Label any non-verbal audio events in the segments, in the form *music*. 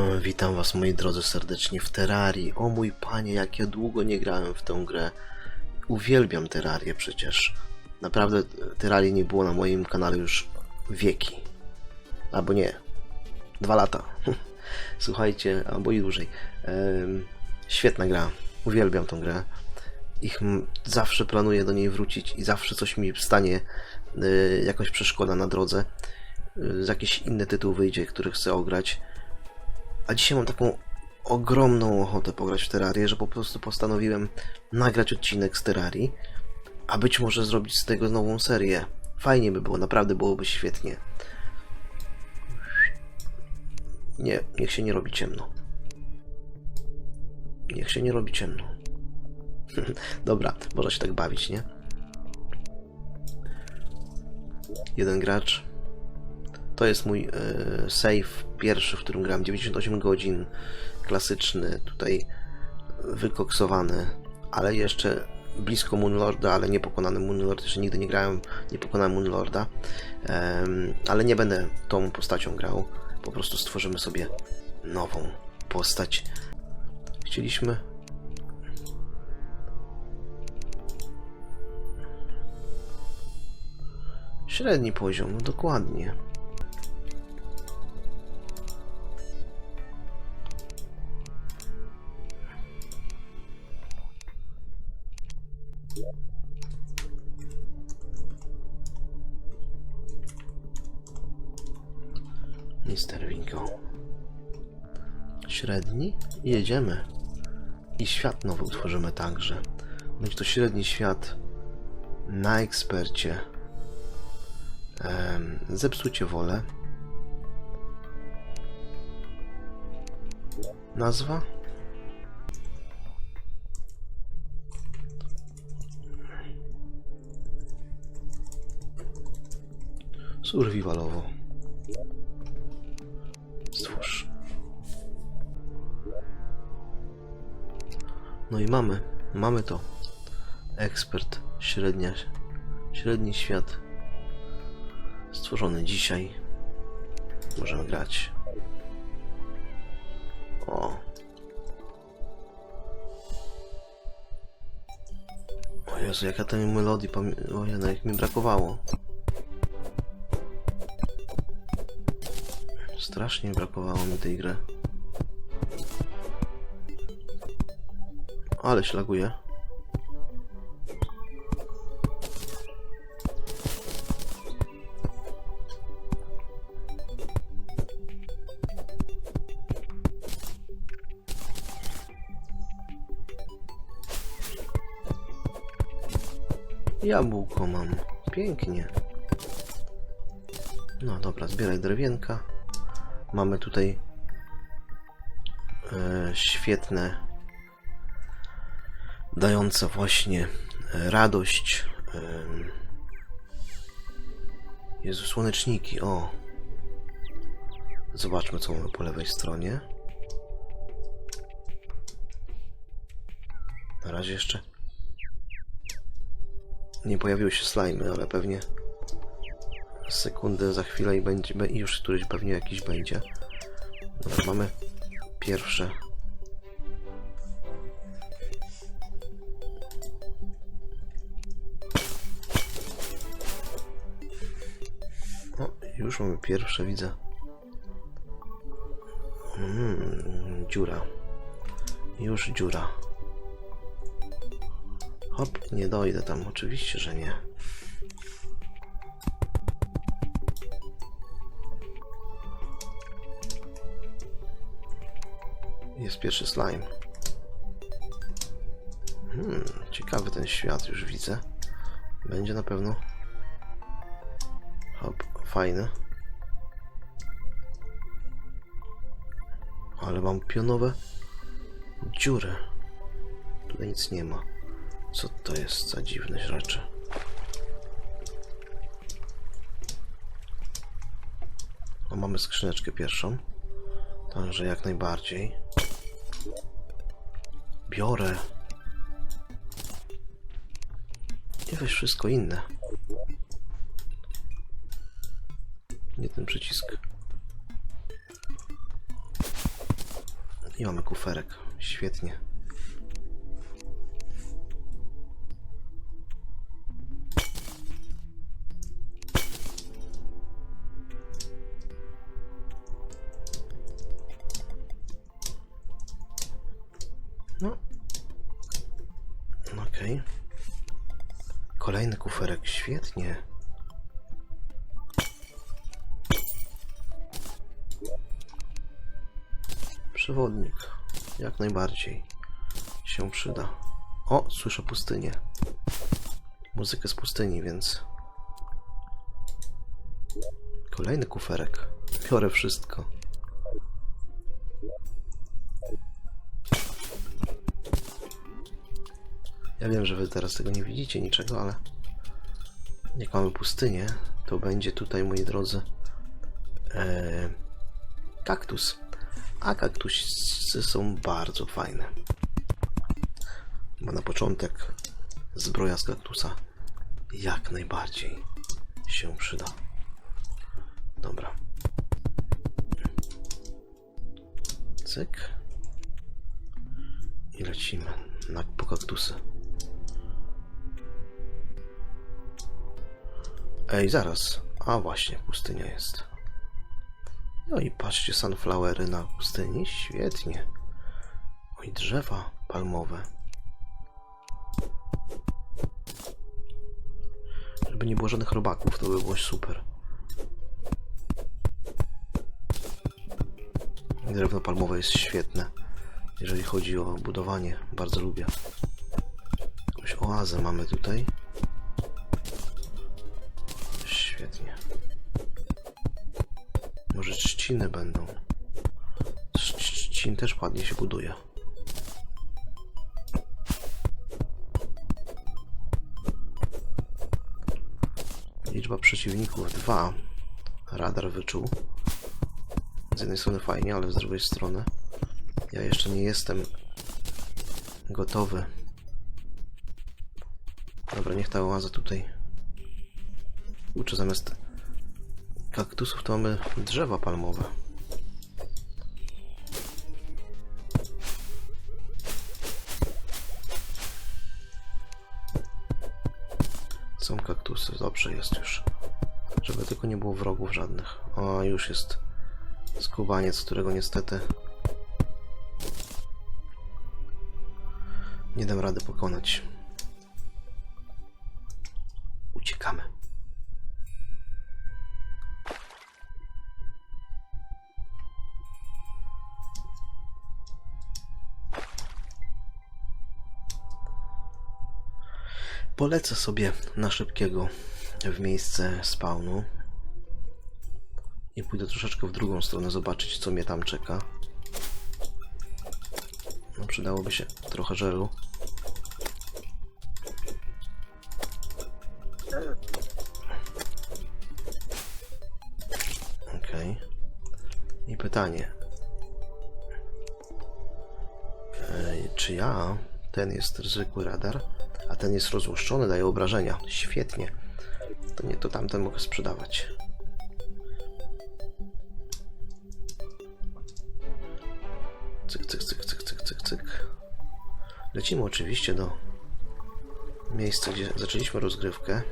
E, Witam was moi drodzy serdecznie w Terrarii. O mój panie, jak ja długo nie grałem w tę grę. Uwielbiam Terrarię przecież. Naprawdę e, Terrarii nie było na moim kanale już wieki. Albo nie. Dwa lata. *laughs* Słuchajcie, albo i dłużej. Em, świetna gra. Uwielbiam tą grę. Ich zawsze planuję do niej wrócić i zawsze coś mi stanie, y, jakaś przeszkoda na drodze. Y, jakiś inny tytuł wyjdzie, który chcę ograć. A dzisiaj mam taką ogromną ochotę pograć w Terrarię, że po prostu postanowiłem nagrać odcinek z Terrarii, a być może zrobić z tego nową serię. Fajnie by było, naprawdę byłoby świetnie. Nie, niech się nie robi ciemno. Niech się nie robi ciemno. *laughs* Dobra, można się tak bawić, nie? Jeden gracz. To jest mój e, save pierwszy, w którym gram 98 godzin. Klasyczny, tutaj wykoksowany, ale jeszcze blisko Moonlorda, ale nie pokonany Moonlord. Jeszcze nigdy nie grałem, nie pokonałem Moonlorda. Ale nie będę tą postacią grał. Po prostu stworzymy sobie nową postać. Chcieliśmy Średni poziom, no dokładnie. Winko. Średni? Jedziemy. I świat nowy utworzymy także. Będzie to średni świat na ekspercie. Em, zepsucie wolę. Nazwa? Survivalowo. No i mamy. Mamy to. Ekspert. Średnia. Średni świat stworzony dzisiaj. Możemy grać. O. O Jezu, jaka ta melodii pamię- O Jezu, jak mi brakowało. Strasznie brakowało mi tej gry. Ale ślaguje. Jabłko mam. Pięknie. No dobra, zbieraj drewienka. Mamy tutaj e, świetne, dające właśnie e, radość. Jezu, słoneczniki, o. Zobaczmy, co mamy po lewej stronie. Na razie jeszcze nie pojawiły się slajmy, ale pewnie sekundę za chwilę i będzie i już któryś pewnie jakiś będzie. Dobra, mamy pierwsze. Już pierwsze, widzę. Mm, dziura. Już dziura. Hop, nie dojdę tam, oczywiście, że nie. Jest pierwszy slime. Hmm, ciekawy ten świat, już widzę. Będzie na pewno. Hop, fajny. Ale mam pionowe dziury. Tutaj nic nie ma. Co to jest za dziwne rzeczy? O, mamy skrzyneczkę pierwszą. Także jak najbardziej. Biorę. Nie weź wszystko inne. Nie ten przycisk. I mamy kuferek. Świetnie. No. No Okej. Kolejny kuferek. Świetnie. Przewodnik. Jak najbardziej się przyda. O, słyszę pustynię. Muzykę z pustyni, więc. Kolejny kuferek. Biorę wszystko. Ja wiem, że wy teraz tego nie widzicie niczego, ale jak mamy pustynię, to będzie tutaj, moi drodzy, e, kaktus. A kaktusy są bardzo fajne. Bo na początek zbroja z kaktusa jak najbardziej się przyda. Dobra. Cyk. I lecimy na, po kaktusy. Ej, zaraz. A właśnie, pustynia jest. No i patrzcie, sunflowery na pustyni. Świetnie. Oj, drzewa palmowe. Żeby nie było żadnych robaków, to by było super. Drewno palmowe jest świetne, jeżeli chodzi o budowanie. Bardzo lubię. Jakąś oazę mamy tutaj. Trzciny będą. Trzcin też ładnie się buduje. Liczba przeciwników 2. Radar wyczuł. Z jednej strony fajnie, ale z drugiej strony ja jeszcze nie jestem gotowy. Dobra, niech ta oaza tutaj uczy zamiast kaktusów to mamy drzewa palmowe. Są kaktusy, dobrze jest już. Żeby tylko nie było wrogów żadnych. O, już jest skubaniec, którego niestety nie dam rady pokonać. Polecę sobie na szybkiego w miejsce spawnu i pójdę troszeczkę w drugą stronę zobaczyć co mnie tam czeka. No, przydałoby się trochę żelu. Okej. I pytanie. Ej, czy ja... Ten jest zwykły radar, ten jest rozłuszczony, daje obrażenia. Świetnie. To nie, to tamten mogę sprzedawać. Cyk, cyk, cyk, cyk, cyk, cyk, cyk. Lecimy oczywiście do miejsca, gdzie zaczęliśmy rozgrywkę.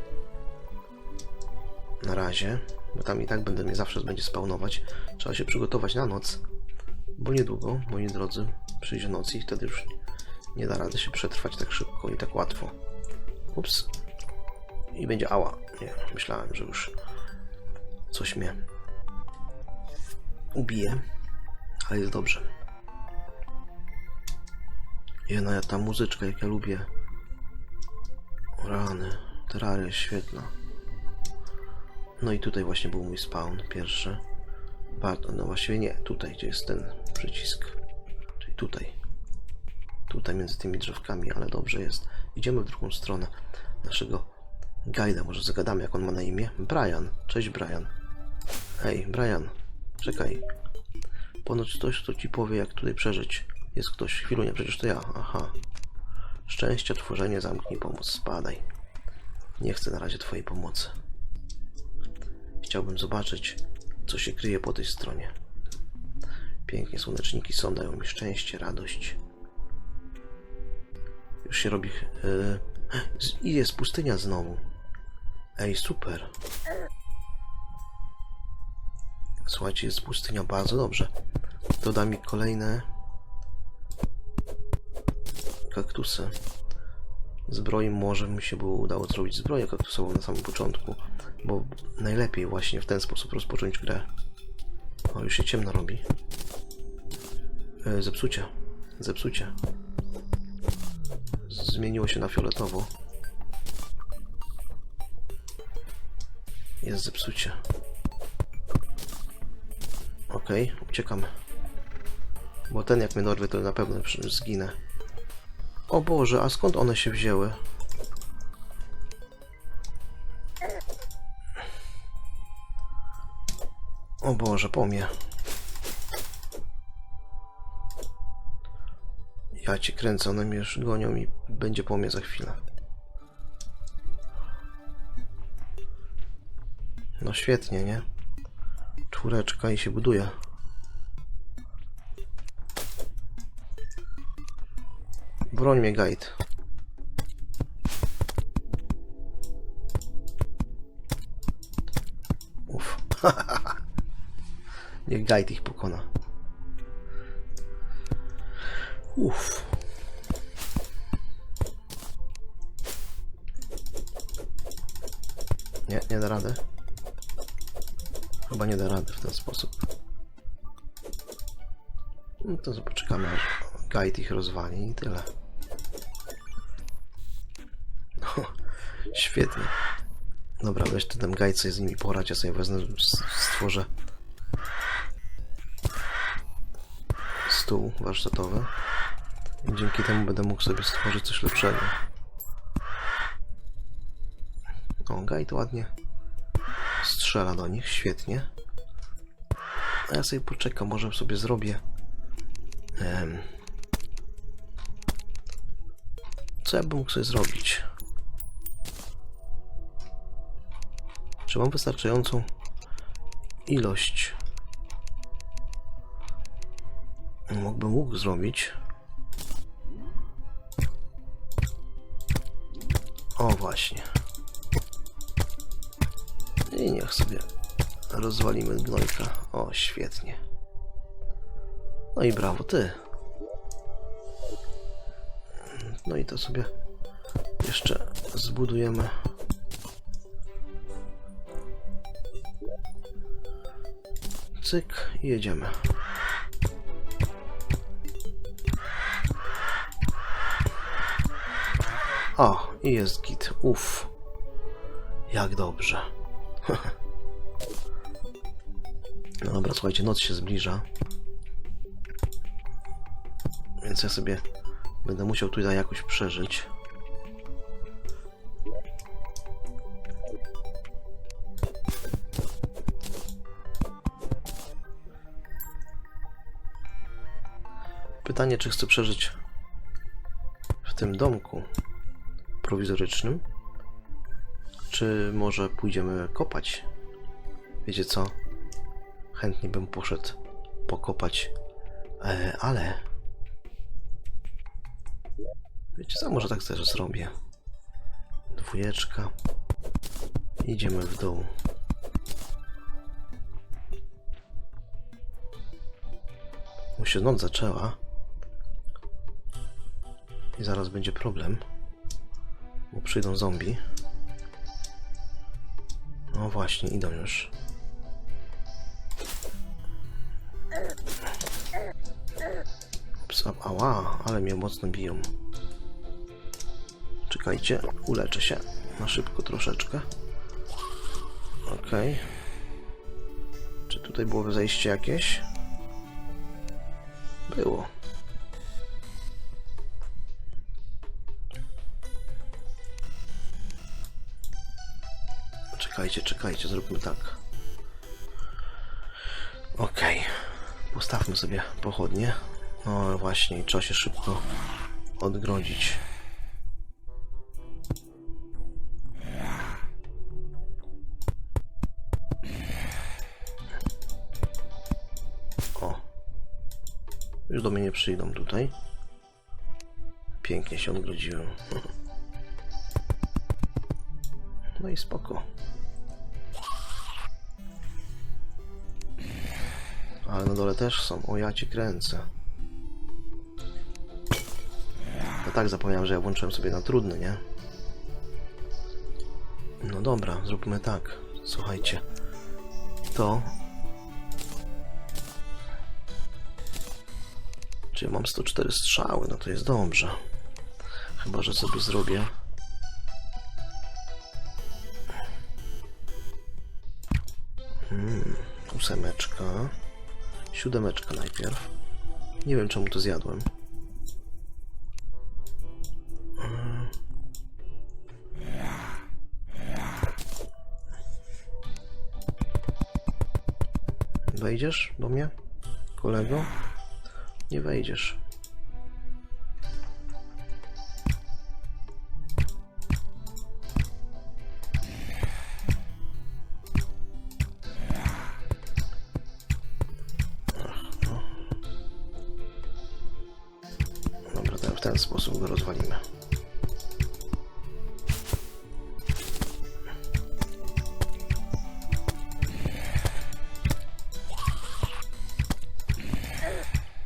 Na razie, bo tam i tak będę mnie zawsze będzie spawnować. Trzeba się przygotować na noc, bo niedługo, moi drodzy, przyjdzie noc i wtedy już nie da rady się przetrwać tak szybko i tak łatwo. Ups. I będzie ała. Nie, myślałem, że już coś mnie ubije, ale jest dobrze. Jena, ja ta muzyczka, jak ja lubię. O rany, Terraria świetna. No i tutaj właśnie był mój spawn pierwszy. Bardzo, no właściwie nie, tutaj gdzie jest ten przycisk. Czyli tutaj. Tutaj między tymi drzewkami, ale dobrze jest. Idziemy w drugą stronę naszego guida. Może zagadamy, jak on ma na imię? Brian. Cześć, Brian. Hej, Brian. Czekaj. Ponoć ktoś, kto ci powie, jak tutaj przeżyć. Jest ktoś. Chwilunie, przecież to ja. Aha. Szczęście, tworzenie, zamknij pomoc. Spadaj. Nie chcę na razie twojej pomocy. Chciałbym zobaczyć, co się kryje po tej stronie. Pięknie, słoneczniki są, dają mi szczęście, radość. Już się robi... Yy... I jest pustynia znowu. Ej, super. Słuchajcie, jest pustynia, bardzo dobrze. To da mi kolejne kaktusy. Zbroi może mi się było udało zrobić zbroję kaktusową na samym początku, bo najlepiej właśnie w ten sposób rozpocząć grę. O, już się ciemno robi. E, zepsucie. Zepsucie. Zmieniło się na fioletowo. Jest zepsucie. Okej, uciekamy. Bo ten jak mnie dorwie, to na pewno zginę. O Boże, a skąd one się wzięły? O Boże, po mnie. Ja cię kręcę, mnie już gonią i będzie po mnie za chwilę. No świetnie, nie? Czwóreczka i się buduje. Broń mnie, guide. Uff. *laughs* Niech guide ich pokona. Uff. Nie, nie da rady. Chyba nie da rady w ten sposób. No to poczekamy aż guide ich rozwali i tyle. *laughs* No, świetnie. Dobra, weź tu ten guide sobie z nimi porać, ja sobie wezmę, stworzę stół warsztatowy. I dzięki temu będę mógł sobie stworzyć coś lepszego. O, guide ładnie strzela do nich, świetnie. A ja sobie poczekam, może sobie zrobię. Co ja bym mógł sobie zrobić? Czy mam wystarczającą ilość? Mógłbym mógł zrobić. O właśnie. I niech sobie rozwalimy gnojka. O, świetnie. No i brawo, ty. No i to sobie jeszcze zbudujemy. Cyk jedziemy. O, i jest git. Uff. Jak dobrze. *laughs* No dobra, słuchajcie, noc się zbliża. Więc ja sobie będę musiał tutaj jakoś przeżyć. Pytanie, czy chcę przeżyć w tym domku prowizorycznym, czy może pójdziemy kopać? Wiecie co? Chętnie bym poszedł pokopać, e, ale wiecie co? Może tak też zrobię. Dwójeczka. Idziemy w dół. Bo się noc zaczęła. I zaraz będzie problem. Bo przyjdą zombie. No właśnie, idą już. Psa, ała, ale mnie mocno biją. Czekajcie, uleczę się na szybko troszeczkę. Okej. Czy tutaj było zejście jakieś? Było. Czekajcie, czekajcie, zróbmy tak. Okej. Postawmy sobie pochodnie. No właśnie, trzeba się szybko odgrodzić. O. Już do mnie nie przyjdą tutaj. Pięknie się odgrodziłem. *laughs* No i spoko. Ale na dole też są. O, ja cię kręcę. No tak, zapomniałem, że ja włączyłem sobie na trudny, nie? No dobra, zróbmy tak. Słuchajcie. To... Czy mam 104 strzały? No to jest dobrze. Chyba, że sobie zrobię... Hmm, ósemeczka. Siódemeczka najpierw. Nie wiem czemu to zjadłem. Wejdziesz do mnie, kolego? Nie wejdziesz. Ten sposób go rozwalimy.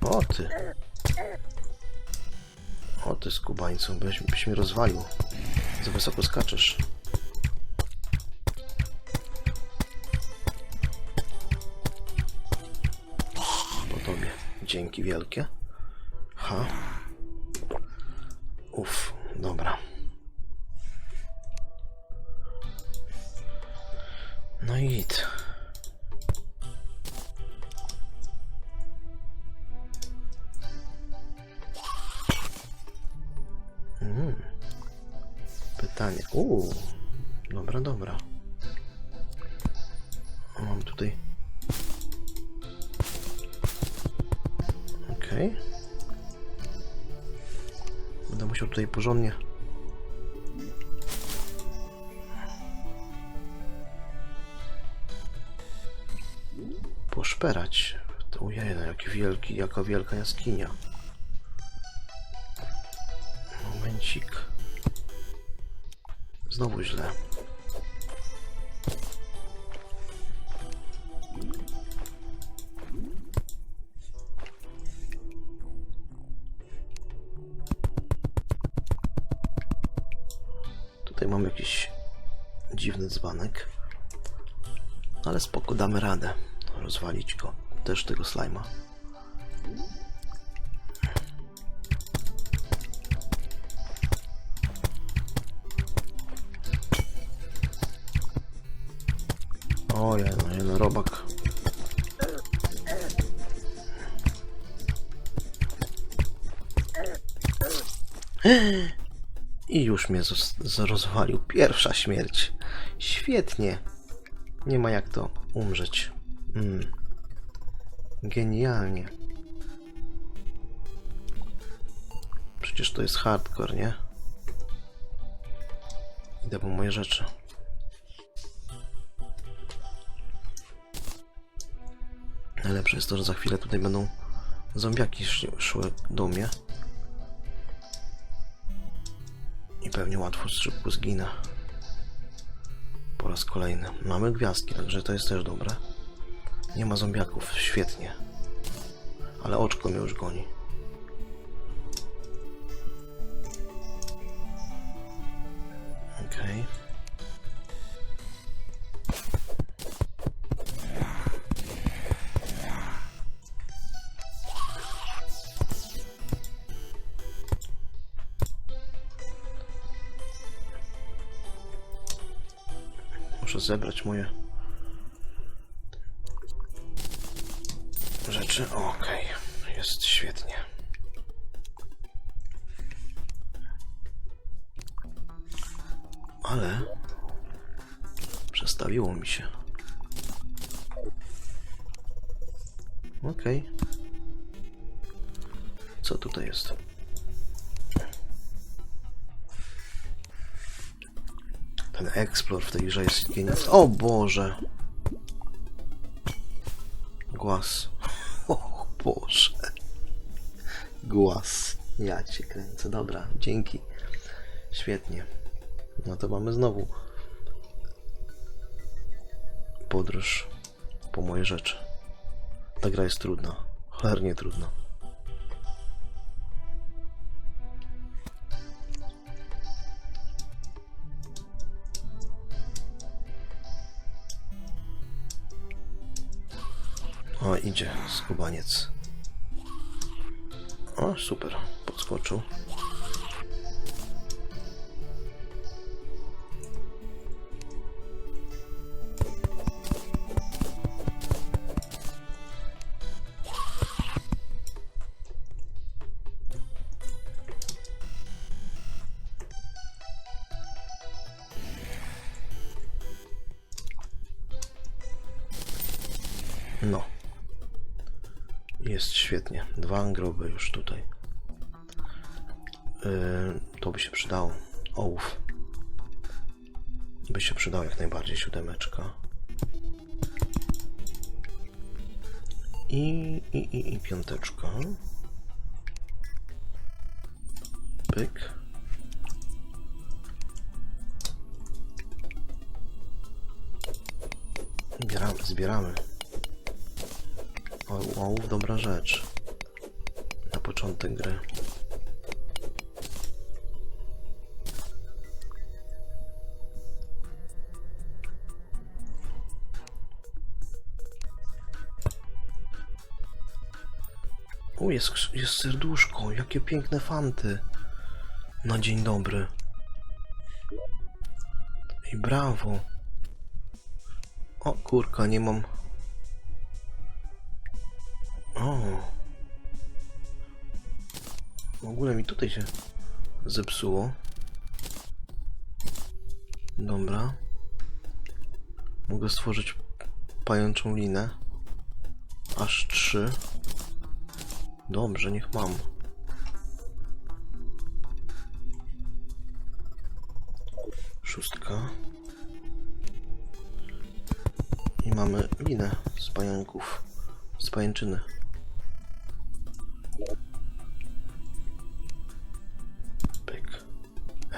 O ty. O ty skubańcu, byś, byś mnie rozwalił. Za wysoko skaczesz. Po tobie. Dzięki wielkie. Ha. Mm. Pytanie. Uuu. Dobra, dobra. Mam tutaj. Okej. Będę musiał tutaj porządnie. Poszperać. To no jaki wielki, jaka wielka jaskinia. Ale spoko, damy radę rozwalić go. Też tego slajma. No jeden robak. I już mnie rozwalił. Pierwsza śmierć. Świetnie. Nie ma jak to umrzeć. Mm. Genialnie. Przecież to jest hardcore, nie? Idę po moje rzeczy. Najlepsze jest to, że za chwilę tutaj będą zombiaki szły do mnie. I pewnie łatwo szybko zginę. Raz kolejny. Mamy gwiazdki, także to jest też dobre. Nie ma zombiaków, świetnie. Ale oczko mnie już goni. Zebrać moje rzeczy. Okej, jest świetnie. Ale przestawiło mi się. Okej. Co tutaj jest? Ten Explore w tej grze jest. O Boże! Głaz. O Boże. głaz. Ja cię kręcę. Dobra, dzięki. Świetnie. No to mamy znowu podróż po moje rzeczy. Ta gra jest trudna. Cholernie trudna. Idzie skubaniec. O, super. Podskoczył. Jest świetnie. Dwa groby już tutaj. Yy, to by się przydało. Ołów. By się przydało jak najbardziej siódemeczka. I, i, i, i piąteczka. Pyk. Zbieramy, zbieramy. Ołów dobra rzecz. Na początek gry. O, jest, jest serduszko. Jakie piękne fanty. Na dzień dobry. I brawo. O kurka, nie mam W ogóle mi tutaj się zepsuło. Dobra. Mogę stworzyć pajączą linę. Aż trzy. Dobrze, niech mam. Szóstka. I mamy linę z pająków. Z pajęczyny.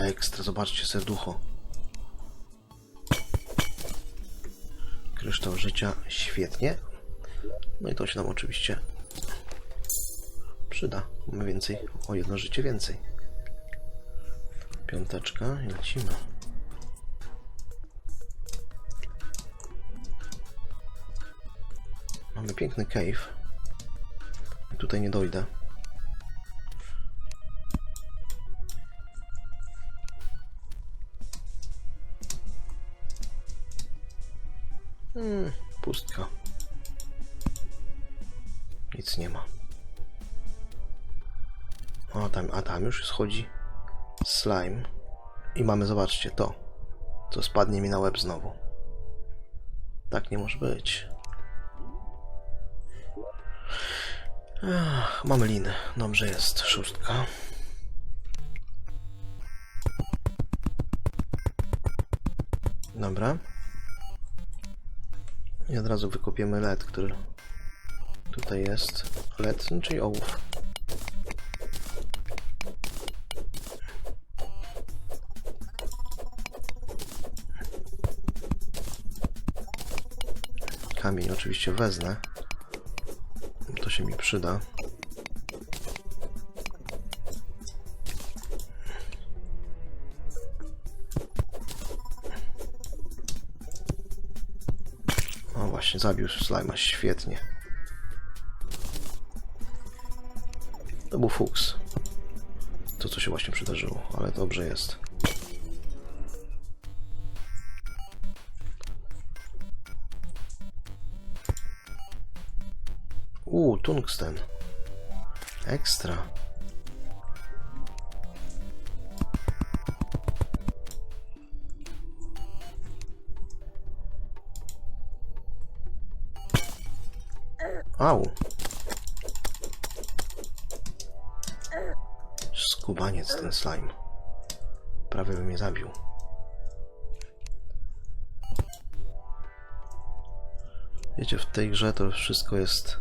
Ekstra, zobaczcie serducho. Kryształ życia, świetnie. No i to się nam oczywiście przyda. Mamy więcej, o jedno życie więcej. Piąteczka i lecimy. Mamy piękny cave. Tutaj nie dojdę. Pustka. Nic nie ma. O, tam, a tam już schodzi slime. I mamy, zobaczcie, to. Co spadnie mi na łeb znowu. Tak nie może być. Ach, mamy linę. Dobrze jest. Szóstka. Dobra. I od razu wykopiemy led, który tutaj jest. Led, no, czyli ołów. Kamień oczywiście wezmę. To się mi przyda. Zabił slajma świetnie. To był fuks. To co się właśnie przydarzyło, ale dobrze jest. Uuu, tungsten. Ekstra. Au. Skubaniec ten slime. Prawie by mnie zabił. Wiecie, w tej grze to wszystko jest...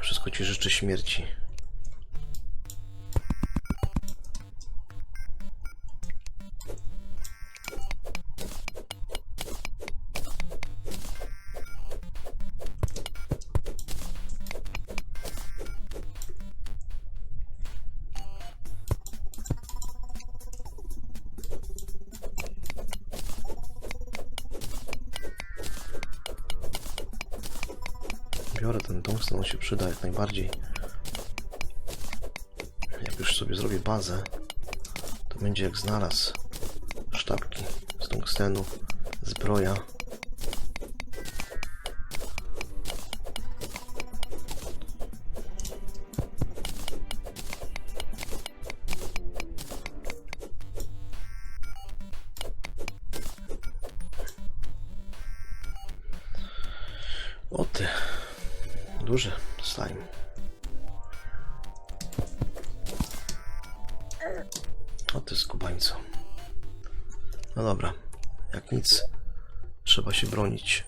Wszystko ci życzy śmierci. On się przyda jak najbardziej. Jak już sobie zrobię bazę, to będzie jak znalazł sztabki z tungstenu, zbroja. O ty skubańcu. No dobra, jak nic, trzeba się bronić.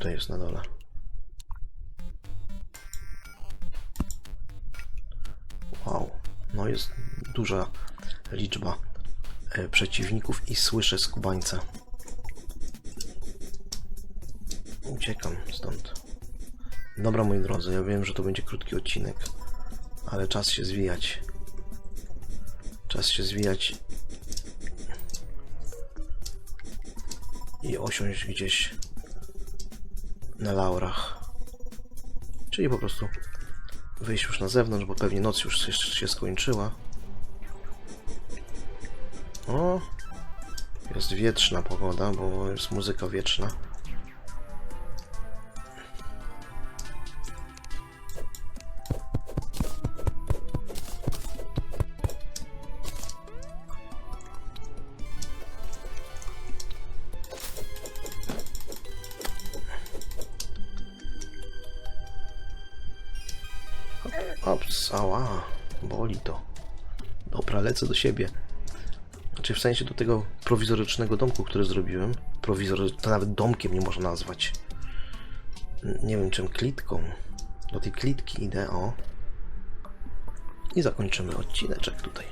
Tutaj jest na dole. Wow, no jest duża liczba e, przeciwników i słyszę skubańca. Uciekam stąd. Dobra, moi drodzy, ja wiem, że to będzie krótki odcinek, ale czas się zwijać. Czas się zwijać i osiąść gdzieś na laurach. Czyli po prostu wyjść już na zewnątrz, bo pewnie noc już się, skończyła. O, jest wietrzna pogoda, bo jest muzyka wieczna. Do siebie. Znaczy w sensie do tego prowizorycznego domku, który zrobiłem. Prowizor, to nawet domkiem nie można nazwać. Nie wiem czym, klitką. Do tej klitki idę, o. I zakończymy odcineczek tutaj.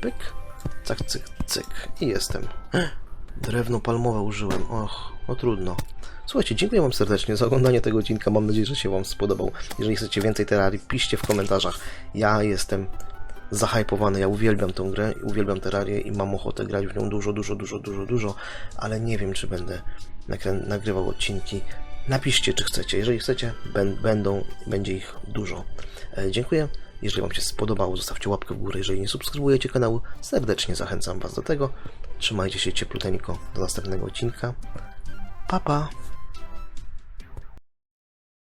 Pyk, cyk, cyk, cyk. I jestem. *gasps* Drewno palmowe użyłem. Och, no trudno. Słuchajcie, dziękuję Wam serdecznie za oglądanie tego odcinka. Mam nadzieję, że się Wam spodobał. Jeżeli chcecie więcej Terrarii, piszcie w komentarzach. Ja jestem zahypowany, ja uwielbiam tę grę, uwielbiam Terrarię i mam ochotę grać w nią dużo, dużo, dużo, dużo, dużo, ale nie wiem, czy będę nagrywał odcinki. Napiszcie, czy chcecie. Jeżeli chcecie, bę- będą, będzie ich dużo. E, dziękuję. Jeżeli Wam się spodobało, zostawcie łapkę w górę. Jeżeli nie subskrybujecie kanału, serdecznie zachęcam Was do tego. Trzymajcie się ciepluteńko do następnego odcinka. Pa, pa!